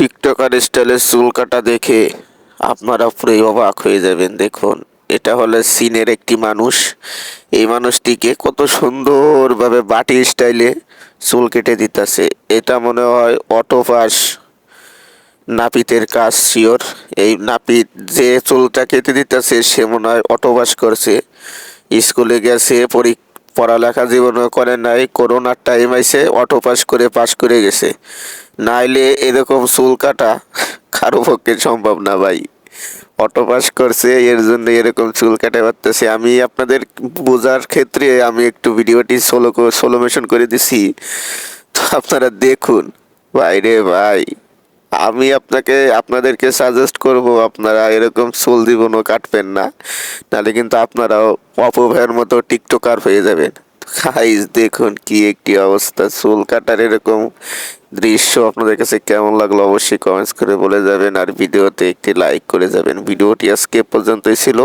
TikToker স্টাইলের চুল কাটা দেখে আপনারা পুরোই অবাক হয়ে যাবেন, দেখুন। এটা হলো সিনের একটি মানুষ। এই মানুষটিকে কত সুন্দরভাবে বাটি স্টাইলে চুল কেটে দিতেছে। এটা মনে হয় অটো অটোপাস নাপিতের কাজ, শিওর। এই নাপিত যে চুলটা কেটে দিতেছে, সে মনে হয় অটোবাস করছে। স্কুলে গেছে পরি পড়ালেখা জীবনও করে নাই, করোনার টাইম আইসে অটো পাস করে পাস করে গেছে। নাইলে এরকম চুল কাটা কারও পক্ষে সম্ভব না ভাই। অটো পাস করছে, এর জন্য এরকম চুল কাটা পারতেছে আমি আপনাদের বোঝার ক্ষেত্রে আমি একটু ভিডিওটি সোলো সোলোমেশন করে দিছি। তো আপনারা দেখুন। ভাই রে ভাই। আমি আপনাকে, আপনাদেরকে সাজেস্ট করব, আপনারা এরকম চুল জীবনও কাটবেন না। নাহলে কিন্তু আপনারাও অপভয়ের মতো টিকটকার হয়ে যাবেন। খাইজ দেখুন কি একটি অবস্থা। চুল কাটার এরকম দৃশ্য আপনাদের কাছে কেমন লাগল অবশ্যই কমেন্টস করে বলে যাবেন। আর ভিডিওতে একটি লাইক করে যাবেন। ভিডিওটি আজকে পর্যন্তই ছিল।